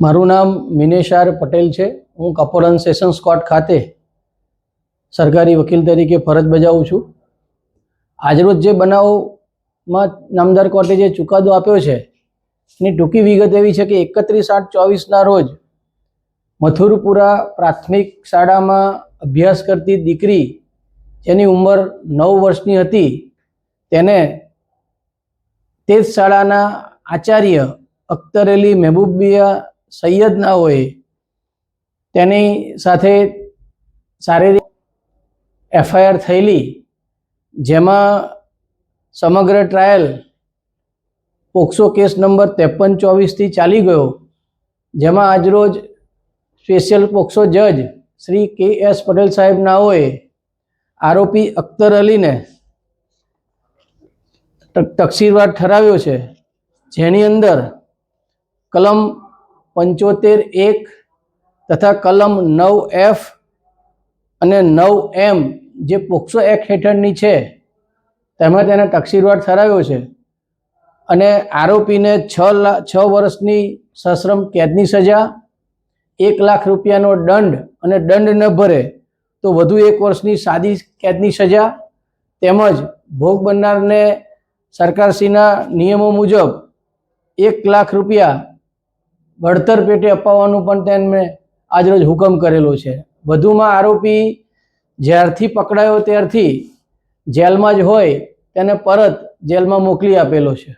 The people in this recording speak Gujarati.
મારું નામ મિનેશાર પટેલ છે. હું કપોરન સેશન્સ કોર્ટ ખાતે સરકારી વકીલ તરીકે ફરજ બજાવું છું. આજરોજ જે બનાવમાં નામદાર કોર્ટે જે ચુકાદો આપ્યો છે, એની ટૂંકી વિગત એવી છે કે એકત્રીસ આઠ ચોવીસના રોજ મથુરપુરા પ્રાથમિક શાળામાં અભ્યાસ કરતી દીકરી, જેની ઉંમર નવ વર્ષની હતી, તેને તે જ શાળાના આચાર્ય અખ્તર અલી મહેબૂબિયા સૈયદ નાઓએ તેની સાથે શારીરિક એફઆઈઆર થયેલી, જેમાં સમગ્ર ટ્રાયલ પોક્સો કેસ નંબર ત્રેપન ચોવીસથી ચાલી ગયો, જેમાં આજરોજ સ્પેશિયલ પોક્સો જજ શ્રી કે એસ પટેલ સાહેબ નાઓએ આરોપી અખ્તર અલીને તકસીરવાદ ઠરાવ્યો છે. જેની અંદર કલમ પંચોતેર એક તથા કલમ નવ એફ અને નવ એમ જે પોક્સો એક્ટ હેઠળની છે તેમાં તેને તકસીરવાર ઠરાવ્યો છે. અને આરોપીને છ છ વર્ષની સશ્રમ કેદની સજા, એક લાખ રૂપિયાનો દંડ અને દંડ ન ભરે તો વધુ એક વર્ષની સાદી કેદની સજા તેમજ ભોગ બનનારને સરકારશ્રીના નિયમો મુજબ એક લાખ રૂપિયા વળતર પેટે અપાવવાનું પણ તેમણે આજરોજ હુકમ કરેલો છે. વધુમાં આરોપી જ્યારથી પકડાયો ત્યારથી જેલમાં જ હોય તેને પરત જેલમાં મોકલી આપેલો છે.